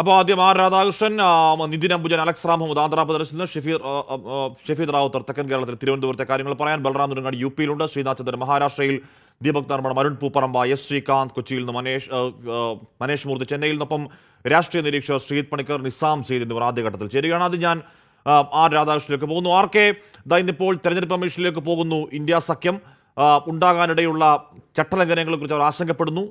അപ്പോൾ ആദ്യം R Radhakrishnan Nithin Ambujan Alex Ram Muhammad ആന്ധ്രാപ്രദേശിൽ നിന്ന് ഷെഫീർ ഷഫീദ് റാവുത്തർ തെക്കൻ കേരളത്തിൽ തിരുവനന്തപുരത്തെ കാര്യങ്ങൾ പറയാൻ ബൽറാം നുരങ്ങാടി യു പിയിലുണ്ട് ശ്രീനാഥ് ചന്ദ്രൻ മഹാരാഷ്ട്രയിൽ ദീപക് നർമ്മണം അരുൺ പൂപ്പറമ്പ എസ് ശ്രീകാന്ത് കൊച്ചിയിൽ നിന്ന് മനേഷ് മനേഷ് മൂർത്തി ചെന്നൈയിൽ നിന്നൊപ്പം രാഷ്ട്രീയ നിരീക്ഷകർ ശ്രീത് പണിക്കർ നിസാം സെയ്ദ് എന്നിവർ ആദ്യഘട്ടത്തിൽ ചേരുകയാണ്. അത് ഞാൻ ആർ രാധാകൃഷ്ണനിലേക്ക് പോകുന്നു. ആർ കെ ദാ ഇന്നിപ്പോൾ തെരഞ്ഞെടുപ്പ് കമ്മീഷനിലേക്ക് പോകുന്നു. ഇന്ത്യ സഖ്യം ഉണ്ടാകാനിടയുള്ള ചട്ടലംഘനങ്ങളെ കുറിച്ച് അവർ ആശങ്കപ്പെടുന്നു.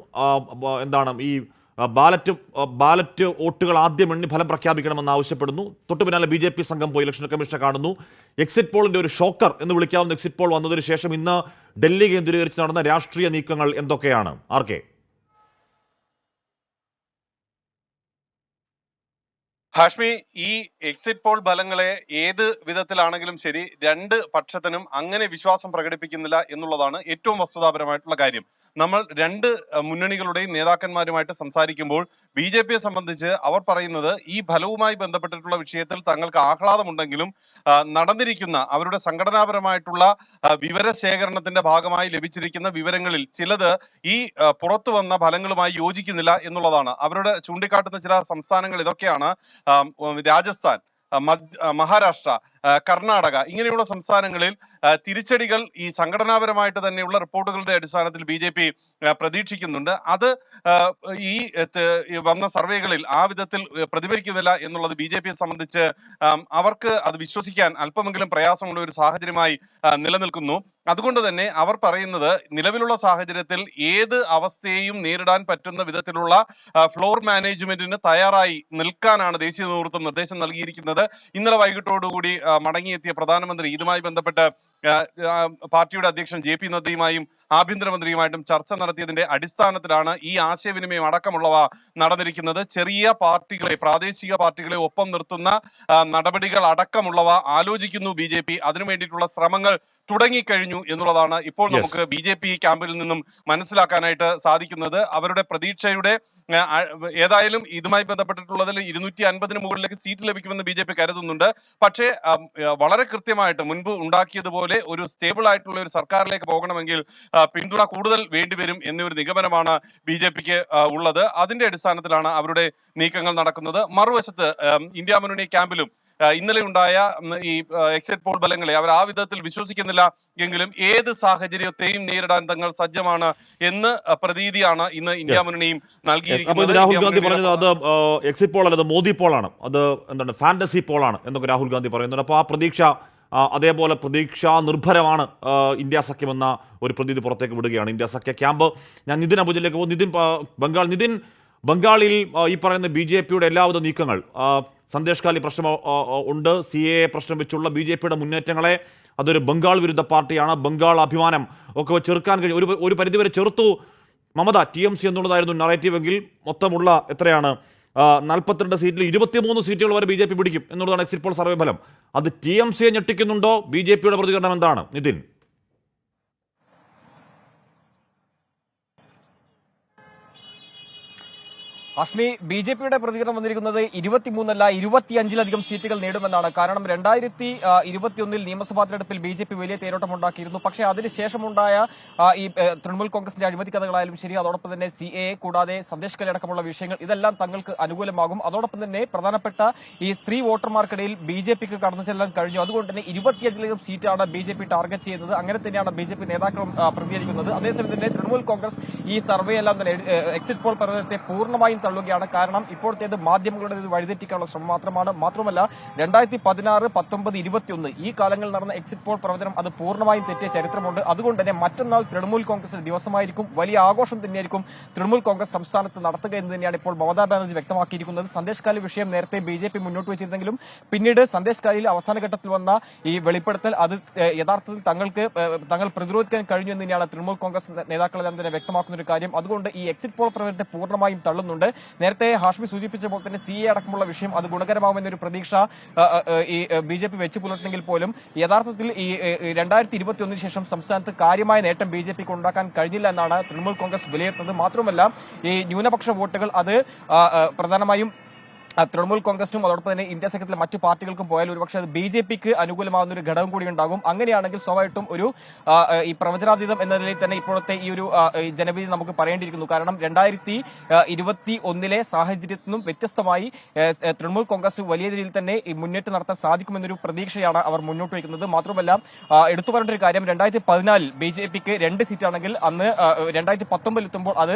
എന്താണ് ഈ ബാലറ്റ് ബാലറ്റ് വോട്ടുകൾ ആദ്യം എണ്ണി ഫലം പ്രഖ്യാപിക്കണമെന്ന് ആവശ്യപ്പെടുന്നു. തൊട്ടു പിന്നാലെ ബി ജെ പി സംഘം പോയി ഇലക്ഷൻ കമ്മീഷനെ കാണുന്നു. എക്സിറ്റ് പോളിന്റെ ഒരു ഷോക്കർ എന്ന് വിളിക്കാവുന്ന എക്സിറ്റ് പോൾ വന്നതിന് ശേഷം ഇന്ന് ഡൽഹി കേന്ദ്രീകരിച്ച് നടന്ന രാഷ്ട്രീയ നീക്കങ്ങൾ എന്തൊക്കെയാണ്? ആർ ഹാഷ്മി ഈ എക്സിറ്റ് പോൾ ഫലങ്ങളെ ഏത് വിധത്തിലാണെങ്കിലും ശരി രണ്ട് പക്ഷത്തിനും അങ്ങനെ വിശ്വാസം പ്രകടിപ്പിക്കുന്നില്ല എന്നുള്ളതാണ് ഏറ്റവും വസ്തുതാപരമായിട്ടുള്ള കാര്യം. നമ്മൾ രണ്ട് മുന്നണികളുടെയും നേതാക്കന്മാരുമായിട്ട് സംസാരിക്കുമ്പോൾ ബി ജെ പിയെ സംബന്ധിച്ച് അവർ പറയുന്നത് ഈ ഫലവുമായി ബന്ധപ്പെട്ടിട്ടുള്ള വിഷയത്തിൽ തങ്ങൾക്ക് ആഹ്ലാദമുണ്ടെങ്കിലും നടന്നിരിക്കുന്ന അവരുടെ സംഘടനാപരമായിട്ടുള്ള വിവര വിവരശേഖരണത്തിന്റെ ഭാഗമായി ലഭിച്ചിരിക്കുന്ന വിവരങ്ങളിൽ ചിലത് ഈ പുറത്തു വന്ന ഫലങ്ങളുമായി യോജിക്കുന്നില്ല എന്നുള്ളതാണ്. അവരുടെ ചൂണ്ടിക്കാട്ടുന്ന ചില സംസ്ഥാനങ്ങൾ ഇതൊക്കെയാണ്. രാജസ്ഥാൻ മഹാരാഷ്ട്ര കർണാടക ഇങ്ങനെയുള്ള സംസ്ഥാനങ്ങളിൽ തിരിച്ചടികൾ ഈ സംഘടനാപരമായിട്ട് തന്നെയുള്ള റിപ്പോർട്ടുകളുടെ അടിസ്ഥാനത്തിൽ ബി ജെ പി പ്രതീക്ഷിക്കുന്നുണ്ട്. അത് ഈ വന്ന സർവേകളിൽ ആ വിധത്തിൽ പ്രതിഫലിക്കുന്നില്ല എന്നുള്ളത് ബി ജെ പിയെ സംബന്ധിച്ച് അവർക്ക് അത് വിശ്വസിക്കാൻ അല്പമെങ്കിലും പ്രയാസമുള്ള ഒരു സാഹചര്യമായി നിലനിൽക്കുന്നു. അതുകൊണ്ട് തന്നെ അവർ പറയുന്നത് നിലവിലുള്ള സാഹചര്യത്തിൽ ഏത് അവസ്ഥയെയും നേരിടാൻ പറ്റുന്ന വിധത്തിലുള്ള ഫ്ലോർ മാനേജ്മെന്റിന് തയ്യാറായി നിൽക്കാനാണ് ദേശീയ നേതൃത്വം നിർദ്ദേശം നൽകിയിരിക്കുന്നത്. ഇന്നലെ വൈകിട്ടോടുകൂടി മടങ്ങിയെത്തിയ പ്രധാനമന്ത്രി ഇതുമായി ബന്ധപ്പെട്ട് പാർട്ടിയുടെ അധ്യക്ഷൻ ജെ പി നദ്ദയുമായും ആഭ്യന്തരമന്ത്രിയുമായിട്ടും ചർച്ച നടത്തിയതിന്റെ അടിസ്ഥാനത്തിലാണ് ഈ ആശയവിനിമയം അടക്കമുള്ളവ നടന്നിരിക്കുന്നത്. ചെറിയ പാർട്ടികളെ പ്രാദേശിക പാർട്ടികളെ ഒപ്പം നിർത്തുന്ന നടപടികൾ അടക്കമുള്ളവ ആലോചിക്കുന്നു ബി ജെ പി. അതിനു വേണ്ടിയിട്ടുള്ള ശ്രമങ്ങൾ തുടങ്ങിക്കഴിഞ്ഞു എന്നുള്ളതാണ് ഇപ്പോൾ നമുക്ക് ബി ജെ പി ക്യാമ്പിൽ നിന്നും മനസ്സിലാക്കാനായിട്ട് സാധിക്കുന്നത്. അവരുടെ പ്രതീക്ഷയുടെ ഏതായാലും ഇതുമായി ബന്ധപ്പെട്ടിട്ടുള്ളതിൽ ഇരുന്നൂറ്റി അൻപതിന് മുകളിലേക്ക് സീറ്റ് ലഭിക്കുമെന്ന് ബി ജെ പി കരുതുന്നുണ്ട്. പക്ഷേ വളരെ കൃത്യമായിട്ട് മുൻപ് ഉണ്ടാക്കിയതുപോലെ ഒരു സ്റ്റേബിൾ ആയിട്ടുള്ള ഒരു സർക്കാരിലേക്ക് പോകണമെങ്കിൽ പിന്തുണ കൂടുതൽ വേണ്ടിവരും എന്നൊരു നിഗമനമാണ് ബി ജെ പിക്ക് ഉള്ളത്. അതിന്റെ അടിസ്ഥാനത്തിലാണ് അവരുടെ നീക്കങ്ങൾ നടക്കുന്നത്. മറുവശത്ത് ഇന്ത്യ മുന്നണി ക്യാമ്പിലും ഇന്നലെ ഉണ്ടായ ഈ എക്സിറ്റ് പോൾ ബലങ്ങളെ അവർ ആ വിധത്തിൽ വിശ്വസിക്കുന്നില്ല എങ്കിലും ഏത് സാഹചര്യത്തെയും നേരിടാൻ തങ്ങൾ സജ്ജമാണ് എന്ന് പ്രതീതിയാണ് ഇന്ന് ഇന്ത്യ. മുന്നണിയും നൽകിയിരിക്കുന്നത്. രാഹുൽ ഗാന്ധി പറഞ്ഞത് അത് എക്സിറ്റ് പോൾ അല്ല അത് മോദി പോളാണ്. അത് എന്താണ് ഫാന്റസി പോളാണ് എന്നൊക്കെ രാഹുൽ ഗാന്ധി പറയുന്നുണ്ട്. അപ്പോൾ ആ പ്രതീക്ഷ അതേപോലെ പ്രതീക്ഷ നിർഭരമാണ് ഇന്ത്യ സഖ്യമെന്ന ഒരു പ്രതീതി പുറത്തേക്ക് വിടുകയാണ് ഇന്ത്യ സഖ്യ ക്യാമ്പ്. ഞാൻ നിതിൻ അബുജിലേക്ക് പോകും. നിതിൻ ബംഗാൾ നിതിൻ ബംഗാളിൽ ഈ പറയുന്ന ബി ജെ പിയുടെ എല്ലാവിധ നീക്കങ്ങൾ സന്ദേശ് കാലി പ്രശ്നം ഉണ്ട്. സി എ പ്രശ്നം വെച്ചുള്ള ബി ജെ പിയുടെ മുന്നേറ്റങ്ങളെ അതൊരു ബംഗാൾ വിരുദ്ധ പാർട്ടിയാണ്. ബംഗാൾ അഭിമാനം ഒക്കെ ചെറുക്കാൻ കഴിയും. ഒരു ഒരു പരിധിവരെ ചെറുത്തു മമത ടി എം സി എന്നുള്ളതായിരുന്നു നറേറ്റീവ് എങ്കിൽ മൊത്തമുള്ള എത്രയാണ് നാൽപ്പത്തിരണ്ട് സീറ്റിൽ ഇരുപത്തിമൂന്ന് സീറ്റുകൾ വരെ ബി ജെ പി പിടിക്കും എന്നുള്ളതാണ് എക്സിറ്റ് പോൾ സർവേ ഫലം. അത് ടി എം സിയെ ഞെട്ടിക്കുന്നുണ്ടോ? ബി ജെ പിയുടെ പ്രതികരണം എന്താണ്? നിതിൻ. അഷ്മി ബി ജെ പിയുടെ പ്രതികരണം വന്നിരിക്കുന്നത് ഇരുപത്തിമൂന്നല്ല ഇരുപത്തിയഞ്ചിലധികം സീറ്റുകൾ നേടുമെന്നാണ്. കാരണം രണ്ടായിരത്തി ഇരുപത്തിയൊന്നിൽ നിയമസഭാ തെരഞ്ഞെടുപ്പിൽ ബി ജെ പി വലിയ തേരോട്ടമുണ്ടാക്കിയിരുന്നു പക്ഷേ അതിനുശേഷമുണ്ടായ ഈ തൃണമൂൽ കോൺഗ്രസിന്റെ അഴിമതി കഥകളായാലും ശരി അതോടൊപ്പം തന്നെ സി എ കൂടാതെ സന്ദേശ് കലയടക്കമുള്ള വിഷയങ്ങൾ ഇതെല്ലാം തങ്ങൾക്ക് അനുകൂലമാകും. അതോടൊപ്പം തന്നെ പ്രധാനപ്പെട്ട ഈ സ്ത്രീ വോട്ടർമാർക്കിടയിൽ ബി ജെ പിക്ക് കടന്നു ചെല്ലാൻ കഴിഞ്ഞു. അതുകൊണ്ട് തന്നെ ഇരുപത്തിയഞ്ചിലധികം സീറ്റാണ് ബി ജെ പി ടാർഗറ്റ് ചെയ്യുന്നത്. അങ്ങനെ തന്നെയാണ് ബി ജെ പി നേതാക്കളും പ്രതികരിക്കുന്നത്. അതേസമയം തന്നെ തൃണമൂൽ കോൺഗ്രസ് ഈ സർവേ എല്ലാം തന്നെ എക്സിറ്റ് പോൾ പ്രകടനത്തെ പൂർണമായും തള്ളുകയാണ്. കാരണം ഇപ്പോഴത്തേത് മാധ്യമങ്ങളുടെ ഒരു വഴിതെറ്റിക്കാനുള്ള ശ്രമം മാത്രമാണ്. മാത്രമല്ല രണ്ടായിരത്തി പതിനാറ് പത്തൊമ്പത് ഇരുപത്തിയൊന്ന് ഈ കാലങ്ങളിൽ നടന്ന എക്സിറ്റ് പോൾ പ്രവചനം അത് പൂർണമായും തെറ്റിയ ചരിത്രമുണ്ട്. അതുകൊണ്ട് തന്നെ മറ്റന്നാൾ തൃണമൂൽ കോൺഗ്രസിന്റെ ദിവസമായിരിക്കും. വലിയ ആഘോഷം തന്നെയായിരിക്കും തൃണമൂൽ കോൺഗ്രസ് സംസ്ഥാനത്ത് നടത്തുക എന്ന് തന്നെയാണ് ഇപ്പോൾ മമതാ ബാനർജി വ്യക്തമാക്കിയിരിക്കുന്നത്. സന്ദേശ് കാലി വിഷയം നേരത്തെ ബി ജെ പി മുന്നോട്ട് വെച്ചിരുന്നെങ്കിലും പിന്നീട് സന്ദേശ് കാലിയിൽ അവസാന ഘട്ടത്തിൽ വന്ന ഈ വെളിപ്പെടുത്തൽ അത് യഥാർത്ഥത്തിൽ തങ്ങൾക്ക് തങ്ങൾ പ്രതിരോധിക്കാൻ കഴിഞ്ഞു എന്ന് തന്നെയാണ് തൃണമൂൽ കോൺഗ്രസ് നേതാക്കളെല്ലാം തന്നെ വ്യക്തമാക്കുന്ന ഒരു കാര്യം. അതുകൊണ്ട് ഈ എക്സിറ്റ് പോൾ പ്രവചനത്തെ പൂർണമായും തള്ളുന്നുണ്ട്. നേരത്തെ ഹാഷ്മി സൂചിപ്പിച്ച പോലെ തന്നെ സി എ അടക്കമുള്ള വിഷയം അത് ഗുണകരമാകുമെന്നൊരു പ്രതീക്ഷ ഈ ബി ജെ പി വെച്ചു പുലർത്തുന്നെങ്കിൽ പോലും യഥാർത്ഥത്തിൽ ഈ രണ്ടായിരത്തി ഇരുപത്തിയൊന്നിന് ശേഷം സംസ്ഥാനത്ത് കാര്യമായ നേട്ടം ബി ജെ പിക്ക് ഉണ്ടാക്കാൻ കഴിഞ്ഞില്ല എന്നാണ് തൃണമൂൽ കോൺഗ്രസ് വിലയിരുത്തുന്നത്. മാത്രമല്ല ഈ ന്യൂനപക്ഷ വോട്ടുകൾ അത് പ്രധാനമായും തൃണമൂൽ കോൺഗ്രസിനും അതോടൊപ്പം തന്നെ ഇന്ത്യ സഖ്യത്തിലെ മറ്റു പാർട്ടികൾക്കും പോയാൽ ഒരുപക്ഷെ അത് ബി ജെ പിക്ക് അനുകൂലമാകുന്ന ഒരു ഘടകം കൂടി ഉണ്ടാകും. അങ്ങനെയാണെങ്കിൽ സ്വാഭാവികമായിട്ടും ഒരു ഈ പ്രവചനാതീതം എന്ന നിലയിൽ തന്നെ ഇപ്പോഴത്തെ ഈ ഒരു ജനവിധി നമുക്ക് പറയേണ്ടിയിരിക്കുന്നു. കാരണം രണ്ടായിരത്തി ഇരുപത്തി ഒന്നിലെ സാഹചര്യത്തിൽ നിന്നും വ്യത്യസ്തമായി തൃണമൂൽ കോൺഗ്രസ് വലിയ രീതിയിൽ തന്നെ മുന്നേറ്റം നടത്താൻ സാധിക്കുമെന്നൊരു പ്രതീക്ഷയാണ് അവർ മുന്നോട്ട് വയ്ക്കുന്നത്. മാത്രമല്ല എടുത്തു പറയേണ്ട ഒരു കാര്യം രണ്ടായിരത്തി പതിനാലിൽ ബി ജെ പിക്ക് രണ്ട് സീറ്റാണെങ്കിൽ അന്ന് രണ്ടായിരത്തി പത്തൊമ്പതിൽ എത്തുമ്പോൾ അത്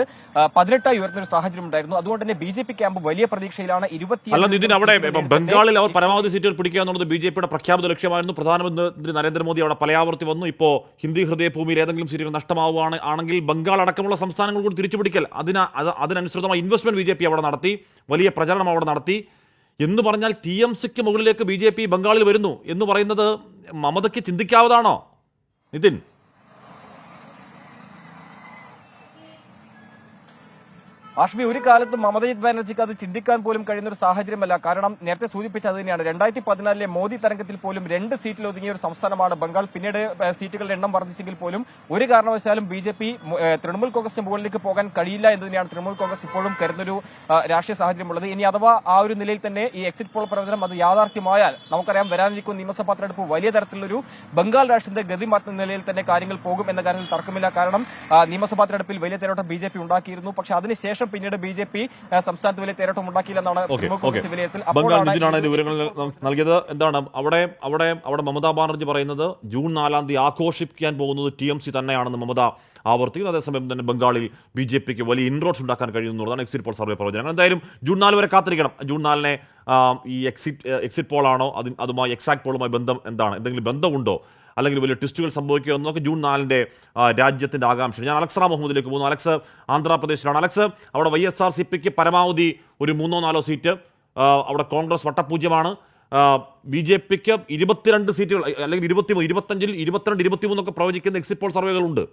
പതിനെട്ടായി ഉയർന്ന ഒരു സാഹചര്യം ഉണ്ടായിരുന്നു. അതുകൊണ്ട് തന്നെ ബി ജെ പി ക്യാമ്പ് വലിയ പ്രതീക്ഷയിലാണ്. അല്ല നിതിൻ അവിടെ ബംഗാളിൽ അവർ പരമാവധി സീറ്റുകൾ പിടിക്കുക എന്നുള്ളത് ബി ജെ പിയുടെ പ്രഖ്യാപിത ലക്ഷ്യമായിരുന്നു. പ്രധാനമന്ത്രി നരേന്ദ്രമോദി അവിടെ പലയാവർത്തി വന്നു. ഇപ്പോൾ ഹിന്ദി ഹൃദയഭൂമിയിൽ ഏതെങ്കിലും സീറ്റുകൾ നഷ്ടമാവുകയാണ് ആണെങ്കിൽ ബംഗാൾ അടക്കമുള്ള സംസ്ഥാനങ്ങൾ കൂടി തിരിച്ചു പിടിക്കൽ അതിന് അത് അതിനനുസൃതമായ ഇൻവെസ്റ്റ്മെന്റ് ബി ജെ പി അവിടെ നടത്തി വലിയ പ്രചരണം അവിടെ നടത്തി. എന്ന് പറഞ്ഞാൽ ടി എം സിക്ക് മുകളിലേക്ക് ബി ജെ പി ബംഗാളിൽ വരുന്നു എന്ന് പറയുന്നത് മമതയ്ക്ക് ചിന്തിക്കാവതാണോ നിതിൻ? ആഷ്മി ഒരു കാലത്തും മമതാ ബാനർജിക്ക് അത് ചിന്തിക്കാൻ പോലും കഴിയുന്ന ഒരു സാഹചര്യമല്ല. കാരണം നേരത്തെ സൂചിപ്പിച്ചത് തന്നെയാണ്. രണ്ടായിരത്തി പതിനാലിലെ മോദി തരംഗത്തിൽ പോലും രണ്ട് സീറ്റിൽ ഒതുങ്ങിയ ഒരു സംസ്ഥാനമാണ് ബംഗാൾ. പിന്നീട് സീറ്റുകളുടെ എണ്ണം വർദ്ധിച്ചെങ്കിൽ പോലും ഒരു കാരണവശാലും ബി ജെ പി തൃണമൂൽ കോൺഗ്രസിന് മുകളിലേക്ക് പോകാൻ കഴിയില്ല എന്ന് തന്നെയാണ് തൃണമൂൽ കോൺഗ്രസ് ഇപ്പോഴും കരുതുന്നൊരു രാഷ്ട്രീയ സാഹചര്യമുള്ളത്. ഇനി അഥവാ ആ ഒരു നിലയിൽ തന്നെ ഈ എക്സിറ്റ് പോൾ പ്രവചനം അത് യാഥാർത്ഥ്യമായാൽ നമുക്കറിയാം വരാനിരിക്കുന്ന നിയമസഭാ തെരഞ്ഞെടുപ്പ് വലിയ തരത്തിലൊരു ബംഗാൾ രാഷ്ട്രത്തിന്റെ ഗതി മാറ്റുന്ന നിലയിൽ തന്നെ കാര്യങ്ങൾ പോകും എന്ന കാര്യത്തിൽ തർക്കമില്ല. കാരണം നിയമസഭാ തെരഞ്ഞെടുപ്പിൽ വലിയ തെരഞ്ഞെടുപ്പ് ബി ജെ പി ഉണ്ടാക്കിയിരുന്നു. പക്ഷെ അതിനുശേഷം പിന്നീട് ബി ജെ പി സംസ്ഥാനത്ത് വലിയ തേരോട്ടം ഉണ്ടാക്കിയില്ലെന്നാണ് വിലയിരുത്തൽ ബംഗാൾ നിതിനാണ് വിവരങ്ങൾ നൽകിയത്. എന്താണ്? അവിടെ അവിടെ അവിടെ മമതാ ബാനർജി പറയുന്നത് ജൂൺ നാലാം തീയതി ആഘോഷിക്കാൻ പോകുന്നത് ടി എം സി തന്നെയാണെന്ന് മമത ആവർത്തിക്കുന്നു. അതേസമയം തന്നെ ബംഗാളിൽ ബി ജെ പിക്ക് വലിയ ഇൻറോഡ്സ് ഉണ്ടാക്കാൻ കഴിയുന്നതാണ് എക്സിറ്റ് പോൾ സർവേ പ്രവചനങ്ങൾ. എന്തായാലും ജൂൺ നാല് വരെ കാത്തിരിക്കണം. ജൂൺ നാലിനെ ഈ എക്സിറ്റ് എക്സിറ്റ് പോളാണോ അതിന് അതുമായി എക്സാക്ട് പോളുമായി ബന്ധം എന്താണ്? എന്തെങ്കിലും ബന്ധമുണ്ടോ? അല്ലെങ്കിൽ വലിയ ട്വിസ്റ്റുകൾ സംഭവിക്കുക എന്നൊക്കെ ജൂൺ നാലിന്റെ രാജ്യത്തിന്റെ ആകാംക്ഷ. ഞാൻ അലക്സ മുഹമ്മദിലേക്ക് പോകുന്നു. അലക്സ് ആന്ധ്രാപ്രദേശിലാണ്. അലക്സ് അവിടെ വൈ എസ് ആർ സി പിക്ക് പരമാവധി ഒരു മൂന്നോ നാലോ സീറ്റ് അവിടെ കോൺഗ്രസ് വട്ടപൂജ്യമാണ്. ബി ജെ പിക്ക് ഇരുപത്തിരണ്ട് സീറ്റുകൾ അല്ലെങ്കിൽ ഇരുപത്തി ഇരുപത്തഞ്ചിൽ ഇരുപത്തിരണ്ട് ഇരുപത്തിമൂന്നൊക്കെ പ്രവചിക്കുന്ന എക്സിറ്റ് പോൾ സർവേകളുണ്ട്.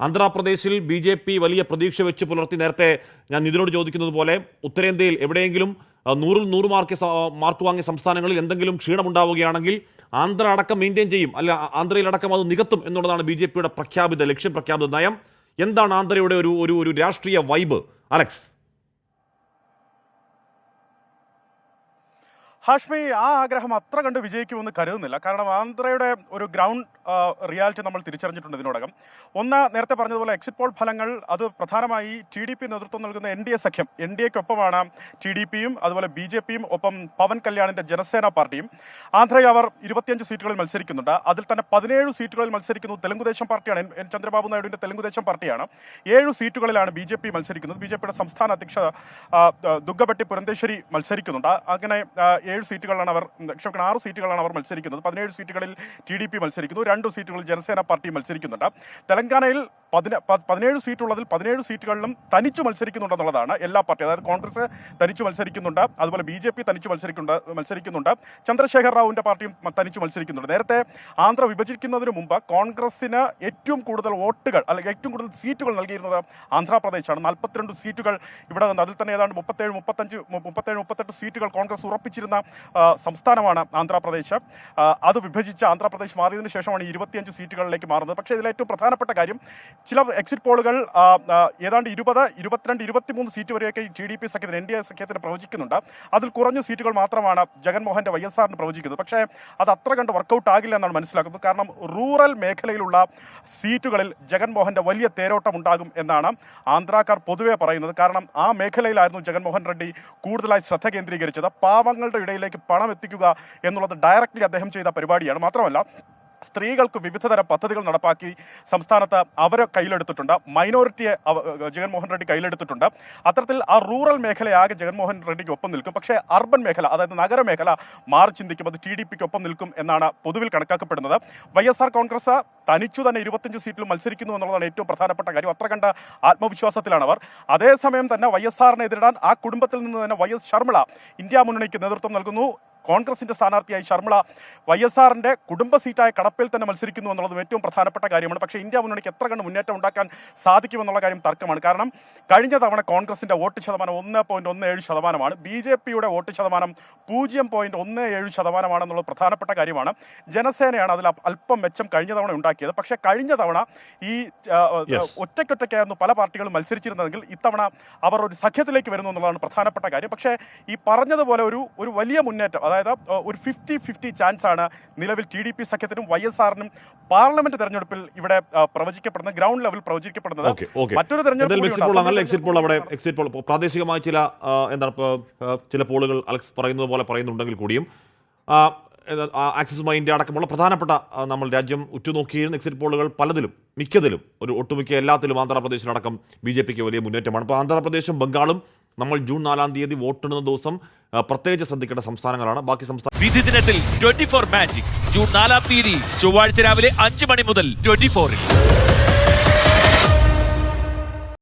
ആന്ധ്രാപ്രദേശിൽ ബി ജെ പി വലിയ പ്രതീക്ഷ വെച്ച് പുലർത്തി. നേരത്തെ ഞാൻ ഇതിനോട് ചോദിക്കുന്നത് പോലെ ഉത്തരേന്ത്യയിൽ എവിടെയെങ്കിലും നൂറിൽ നൂറ് മാർക്ക് മാർക്ക് വാങ്ങിയ സംസ്ഥാനങ്ങളിൽ എന്തെങ്കിലും ക്ഷീണമുണ്ടാവുകയാണെങ്കിൽ ആന്ധ്ര അടക്കം മെയിന്റെയിൻ ചെയ്യും. അല്ല ആന്ധ്രയിലടക്കം അത് നികത്തും എന്നുള്ളതാണ് ബി ജെ പിയുടെ പ്രഖ്യാപിത ലക്ഷ്യം പ്രഖ്യാപിത നയം. എന്താണ് ആന്ധ്രയുടെ ഒരു ഒരു ഒരു രാഷ്ട്രീയ വൈബ് അലക്സ്. ഹാഷ്മി ആ ആഗ്രഹം അത്ര കണ്ട് വിജയിക്കുമെന്ന് കരുതുന്നില്ല. കാരണം ആന്ധ്രയുടെ ഒരു ഗ്രൗണ്ട് റിയാലിറ്റി നമ്മൾ തിരിച്ചറിഞ്ഞിട്ടുണ്ട് ഇതിനോടകം. ഒന്ന് നേരത്തെ പറഞ്ഞതുപോലെ എക്സിറ്റ് പോൾ ഫലങ്ങൾ അത് പ്രധാനമായി ടി ഡി പി നേതൃത്വം നൽകുന്ന എൻ ഡി എ സഖ്യം. എൻ ഡി എക്കൊപ്പമാണ് ടി ഡി പിയും അതുപോലെ ബി ജെ പിയും ഒപ്പം പവൻ കല്യാണിന്റെ ജനസേന പാർട്ടിയും. ആന്ധ്രയിൽ അവർ ഇരുപത്തിയഞ്ച് സീറ്റുകളിൽ മത്സരിക്കുന്നുണ്ട്. അതിൽ തന്നെ പതിനേഴ് സീറ്റുകളിൽ മത്സരിക്കുന്നത് തെലുങ്കുദേശം പാർട്ടിയാണ് എൻ- ചന്ദ്രബാബു നായിഡുവിന്റെ തെലുങ്കുദേശം പാർട്ടിയാണ്. ഏഴ് സീറ്റുകളിലാണ് ബി ജെ പി മത്സരിക്കുന്നത്. ബി ജെ പിയുടെ സംസ്ഥാന അധ്യക്ഷ ദുഗ്ഗബട്ടി പുരന്തേശ്വരി മത്സരിക്കുന്നുണ്ട്. അങ്ങനെ ഏഴ് സീറ്റുകളാണ് അവർ ക്ഷമിക്കണം ആറ് സീറ്റുകളാണ് അവർ മത്സരിക്കുന്നത്. പതിനേഴ് സീറ്റുകളിൽ ടി ഡി പി മത്സരിക്കുന്നു രണ്ട് സീറ്റുകളിൽ ജനസേന പാർട്ടി മത്സരിക്കുന്നുണ്ട്. തെലങ്കാനയിൽ പതിന പതിനേഴ് സീറ്റുള്ളതിൽ പതിനേഴ് സീറ്റുകളിലും തനിച്ചു മത്സരിക്കുന്നുണ്ടെന്നുള്ളതാണ് എല്ലാ പാർട്ടി അതായത് കോൺഗ്രസ് തനിച്ചു മത്സരിക്കുന്നുണ്ട് അതുപോലെ ബി ജെ പി തനിച്ചു മത്സരിക്കുന്നുണ്ട് മത്സരിക്കുന്നുണ്ട്. ചന്ദ്രശേഖർ റാവുവിന്റെ പാർട്ടിയും തനിച്ചു മത്സരിക്കുന്നുണ്ട്. നേരത്തെ ആന്ധ്ര വിഭജിക്കുന്നതിന് മുമ്പ് കോൺഗ്രസിന് ഏറ്റവും കൂടുതൽ വോട്ടുകൾ അല്ലെങ്കിൽ ഏറ്റവും കൂടുതൽ സീറ്റുകൾ നൽകിയിരുന്നത് ആന്ധ്രാപ്രദേശാണ്. നാൽപ്പത്തിരണ്ട് സീറ്റുകൾ ഇവിടെ നിന്ന് അതിൽ തന്നെ ഏതാണ്ട് മുപ്പത്തേഴ് മുപ്പത്തഞ്ച് മുപ്പത്തേഴ് മുപ്പത്തെട്ട് സീറ്റുകൾ കോൺഗ്രസ് ഉറപ്പിച്ചിരുന്ന സംസ്ഥാനമാണ് ആന്ധ്രാപ്രദേശ്. അത് വിഭജിച്ച് ആന്ധ്രാപ്രദേശ് മാറിയതിനു ശേഷമാണ് ഇരുപത്തിയഞ്ച് സീറ്റുകളിലേക്ക് മാറുന്നത്. പക്ഷേ ഇതിൽ ഏറ്റവും പ്രധാനപ്പെട്ട കാര്യം ചില എക്സിറ്റ് പോളുകൾ ഏതാണ്ട് ഇരുപത് ഇരുപത്തിരണ്ട് ഇരുപത്തിമൂന്ന് സീറ്റ് വരെയൊക്കെ ടി ഡി പി സഖ്യത്തിന് എൻ ഡി എ സഖ്യത്തിന് പ്രവചിക്കുന്നുണ്ട്. അതിൽ കുറഞ്ഞ സീറ്റുകൾ മാത്രമാണ് ജഗൻമോഹന്റെ വൈ എസ് ആറിന് പ്രവചിക്കുന്നത്. പക്ഷേ അത് അത്ര കണ്ട് വർക്കൗട്ട് ആകില്ല എന്നാണ് മനസ്സിലാക്കുന്നത്. കാരണം റൂറൽ മേഖലയിലുള്ള സീറ്റുകളിൽ ജഗൻമോഹന്റെ വലിയ തേരോട്ടം ഉണ്ടാകും എന്നാണ് ആന്ധ്രാക്കാർ പൊതുവെ പറയുന്നത്. കാരണം ആ മേഖലയിലായിരുന്നു ജഗൻമോഹൻ റെഡ്ഡി കൂടുതലായി ശ്രദ്ധ കേന്ദ്രീകരിച്ചത്. പാവങ്ങളുടെ ഇടയിലേക്ക് പണം എത്തിക്കുക എന്നുള്ളത് ഡയറക്റ്റ്ലി അദ്ദേഹം ചെയ്ത പരിപാടിയാണ്. മാത്രമല്ല സ്ത്രീകൾക്ക് വിവിധതരം പദ്ധതികൾ നടപ്പാക്കി സംസ്ഥാനത്ത് അവരെ കയ്യിലെടുത്തിട്ടുണ്ട്. മൈനോറിറ്റിയെ ജഗൻമോഹൻ റെഡ്ഡി കയ്യിലെടുത്തിട്ടുണ്ട്. അത്തരത്തിൽ ആ റൂറൽ മേഖലയാകെ ജഗൻമോഹൻ റെഡ്ഡിക്ക് ഒപ്പം നിൽക്കും. പക്ഷേ അർബൻ മേഖല അതായത് നഗരമേഖല മാറി ചിന്തിക്കും. അത് ടി ഡി പിക്ക് ഒപ്പം നിൽക്കും എന്നാണ് പൊതുവിൽ കണക്കാക്കപ്പെടുന്നത്. വൈ എസ് ആർ കോൺഗ്രസ് തനിച്ചു തന്നെ ഇരുപത്തഞ്ച് സീറ്റിൽ മത്സരിക്കുന്നു എന്നുള്ളതാണ് ഏറ്റവും പ്രധാനപ്പെട്ട കാര്യം. അത്ര കണ്ട ആത്മവിശ്വാസത്തിലാണ് അവർ അതേസമയം തന്നെ വൈ എസ് ആറിനെ എതിരിടാൻ ആ കുടുംബത്തിൽ നിന്ന് തന്നെ വൈ എസ് ശർമിള ഇന്ത്യ മുന്നണിക്ക് നേതൃത്വം നൽകുന്നു. കോൺഗ്രസിന്റെ സ്ഥാനാർത്ഥിയായി ശർമ്മള വൈ എസ് ആറിന്റെ കുടുംബ സീറ്റായ കടപ്പിൽ തന്നെ മത്സരിക്കുന്നു എന്നുള്ളതും ഏറ്റവും പ്രധാനപ്പെട്ട കാര്യമാണ്. പക്ഷേ ഇന്ത്യ മുന്നണിക്ക് എത്ര കണ്ട് മുന്നേറ്റം ഉണ്ടാക്കാൻ സാധിക്കുമെന്നുള്ള കാര്യം തർക്കമാണ്. കാരണം കഴിഞ്ഞ തവണ കോൺഗ്രസിന്റെ വോട്ട് ശതമാനം ഒന്ന് പോയിന്റ് ഒന്ന് ഏഴ് ശതമാനമാണ്. ബി ജെ പിയുടെ വോട്ട് ശതമാനം പൂജ്യം പോയിന്റ് ഒന്ന് ഏഴ് ശതമാനമാണെന്നുള്ളത് പ്രധാനപ്പെട്ട കാര്യമാണ്. ജനസേനയാണ് അതിൽ അല്പം മെച്ചം കഴിഞ്ഞ തവണ ഉണ്ടാക്കിയത്. പക്ഷേ കഴിഞ്ഞ തവണ ഈ ഒറ്റയ്ക്കൊറ്റയ്ക്കായിരുന്നു പല പാർട്ടികളും മത്സരിച്ചിരുന്നതെങ്കിൽ ഇത്തവണ അവർ ഒരു സഖ്യത്തിലേക്ക് വരുന്നു എന്നുള്ളതാണ് പ്രധാനപ്പെട്ട കാര്യം. പക്ഷേ ഈ പറഞ്ഞതുപോലെ ഒരു ഒരു വലിയ മുന്നേറ്റം അതായത് ആ, ഒരു ഫിഫ്റ്റി ഫിഫ്റ്റി ചാൻസ് ആണ് നിലവിൽ ടി ഡി പി സഖ്യത്തിനും വൈ എസ് ആറിനും പാർലമെന്റ് തെരഞ്ഞെടുപ്പിൽ ഇവിടെ പ്രവചിക്കപ്പെടുന്ന പ്രവചിക്കപ്പെടുന്നത് ഗ്രൗണ്ട് ലെവൽ പ്രവചിക്കപ്പെടുന്നത്. മറ്റൊരു തെരഞ്ഞെടുപ്പ് എക്സിറ്റ് പോൾ അങ്ങനെ എക്സിറ്റ് പോൾ അവിടെ എക്സിറ്റ് പോൾ പ്രാദേശികമായ ചില എന്താണ് ചില പോളുകൾ അലക്സ് പറയുന്നത് പോലെ പറയുന്നുണ്ടെങ്കിൽ കൂടിയും ആക്സിസുമായി ഇന്ത്യ അടക്കമുള്ള പ്രധാനപ്പെട്ട നമ്മൾ രാജ്യം ഉറ്റുനോക്കിയിരുന്ന എക്സിറ്റ് പോളുകൾ പലതിലും മിക്കതിലും ഒരു ഒട്ടുമിക്ക എല്ലാത്തിലും ആന്ധ്രാപ്രദേശിലടക്കം ബി ജെ പിക്ക് വലിയ മുന്നേറ്റമാണ്. ഇപ്പോൾ ആന്ധ്രാപ്രദേശും ബംഗാളും നമ്മൾ ജൂൺ നാലാം തീയതി വോട്ടിടുന്ന ദിവസം പ്രത്യേകിച്ച് ശ്രദ്ധിക്കേണ്ട സംസ്ഥാനങ്ങളാണ്. ബാക്കി സംസ്ഥാന വിധി ദിനത്തിൽ ട്വന്റി ഫോർ മാജിക് ജൂൺ നാലാം തീയതി ചൊവ്വാഴ്ച രാവിലെ അഞ്ച് മണി മുതൽ ട്വന്റി ഫോറിൽ